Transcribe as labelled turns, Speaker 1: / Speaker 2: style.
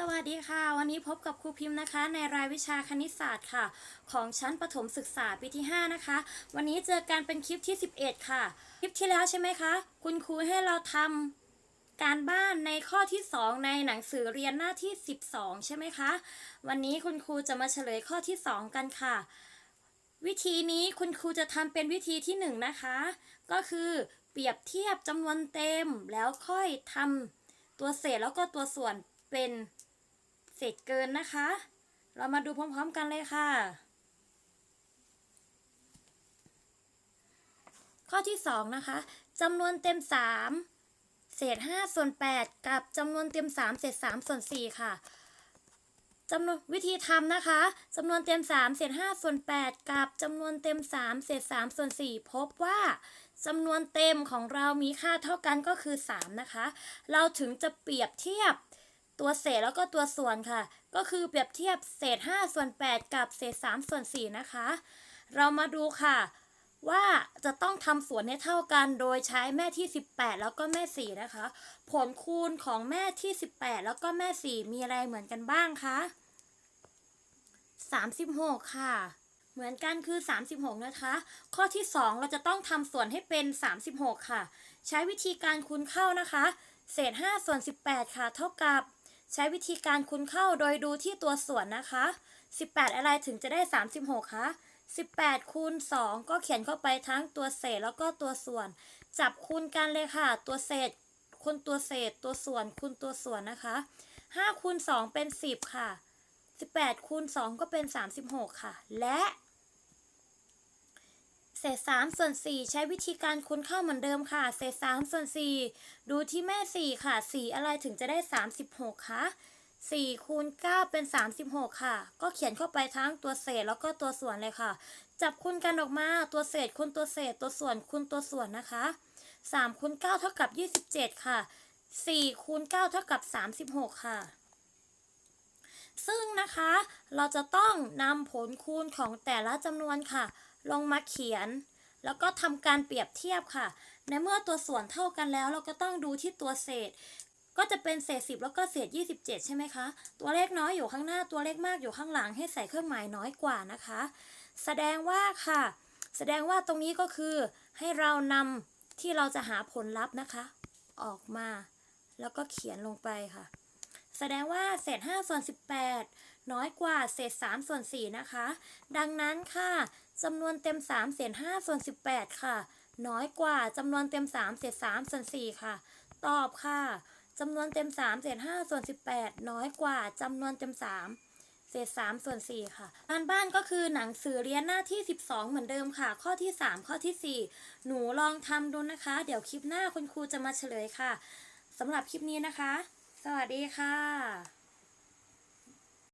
Speaker 1: สวัสดีค่ะ วันนี้พบกับครูพิมพ์นะคะ ในรายวิชาคณิตศาสตร์ค่ะ ของชั้นประถมศึกษาปีที่ 5 นะคะ วันนี้เจอกันเป็นคลิปที่ 11 ค่ะ คลิปที่แล้วใช่ไหมคะ คุณครูให้เราทำการบ้านในข้อที่ 2 ในหนังสือเรียนหน้าที่ 12 ใช่ไหมคะ วันนี้คุณครูจะมาเฉลยข้อที่ 2 กันค่ะ วิธีนี้คุณครูจะทำเป็นวิธีที่ 1 นะคะ ก็คือเปรียบเทียบจำนวนเต็มแล้วค่อยทำตัวเศษแล้วก็ตัวส่วนเป็น เศษเกินนะคะ เรามาดูพร้อมๆกันเลยค่ะ ข้อที่ 2 นะคะจำนวนเต็ม 3 เศษ 5 ส่วน 8 กับจำนวนเต็ม 3 เศษ 3 ส่วน 4 ค่ะจำนวนวิธีทำนะคะจำนวนเต็ม 3 เศษ 5 ส่วน 8 กับจำนวนเต็ม 3 เศษ 3 ส่วน 4 พบว่าจำนวนเต็มของเรามีค่าเท่ากันก็คือ 3 นะคะ เราถึงจะเปรียบเทียบ ตัวเศษแล้วก็ตัวส่วนค่ะ ก็คือเปรียบเทียบเศษ 5 ส่วน 8 กับเศษ 3 ส่วน 4 นะคะ เรามาดูค่ะ ว่าจะต้องทำส่วนให้เท่ากันโดยใช้แม่ที่ 18 แล้วก็แม่ 4 นะคะ ผลคูณของแม่ที่ 18 แล้วก็แม่ 4 มีอะไรเหมือนกันบ้างคะ36 ค่ะ เหมือนกันคือ 36 นะคะ ข้อที่ 2 เราจะต้องทำส่วนให้เป็น 36 ค่ะ ใช้วิธีการคูณเข้านะคะ เศษ 5 ส่วน 18 ค่ะ เท่ากับ ใช้วิธีการคูณเข้าโดยดูที่ตัวส่วนนะคะ 18 อะไรถึงจะได้ 36คะ18คูณ2ก็เขียนเข้าไปทั้งตัวเศษแล้วก็ตัวส่วน จับคูณกันเลยค่ะ ตัวเศษคูณตัวเศษ ตัวส่วนคูณตัวส่วนนะคะ5คูณ2เป็น 10 ค่ะ 18คูณ2ก็เป็น 36 ค่ะ และ เศษ3ส่วน4ใช้วิธีการคูณเข้าเหมือนเดิมค่ะ เศษ3ส่วน4ดูที่แม่4ค่ะ4อะไรถึงจะได้36คะ4คูณ9เป็น36ค่ะ ก็เขียนเข้าไปทั้งตัวเศษแล้วก็ตัวส่วนเลยค่ะ จับคูณกันออกมาตัวเศษคูณตัวเศษตัวส่วนคูณตัวส่วนนะคะ3คูณ9เท่ากับ27ค่ะ4คูณ9เท่ากับ36ค่ะซึ่งนะคะเราจะต้องนำผลคูณของแต่ละจำนวนค่ะ ลงมาเขียน แล้วก็ทำการเปรียบเทียบค่ะ ในเมื่อตัวส่วนเท่ากันแล้ว เราก็ต้องดูที่ตัวเศษ ก็จะเป็นเศษ 10 แล้วก็เศษ 27 ใช่ไหมคะ ตัวเลขน้อยอยู่ข้างหน้าตัวเลขมากอยู่ข้างหลังให้ใส่เครื่องหมายน้อยกว่านะคะ แสดงว่าค่ะ แสดงว่าตรงนี้ก็คือให้เรานำที่เราจะหาผลลัพธ์นะคะ ออกมา แล้วก็เขียนลงไปค่ะ แสดงว่าเศษ5ส่วน18 น้อยกว่าเศษ3ส่วน4นะคะ ดังนั้นค่ะจำนวนเต็ม 3 เศษ5ส่วน18 ค่ะ น้อยกว่าจำนวนเต็ม 3 เศษ3ส่วน4ค่ะ ตอบค่ะจำนวนเต็ม 3 เศษ5ส่วน18 น้อยกว่าจำนวนเต็ม 3เศษ3ส่วน4ค่ะงานบ้านก็คือหนังสือเรียนหน้าที่ 12 เหมือนเดิมค่ะ ข้อที่ 3 ข้อที่ 4 หนูลองทำดูนะคะ เดี๋ยวคลิปหน้าคุณครูจะมาเฉลยค่ะสำหรับคลิปนี้นะคะ สวัสดีค่ะ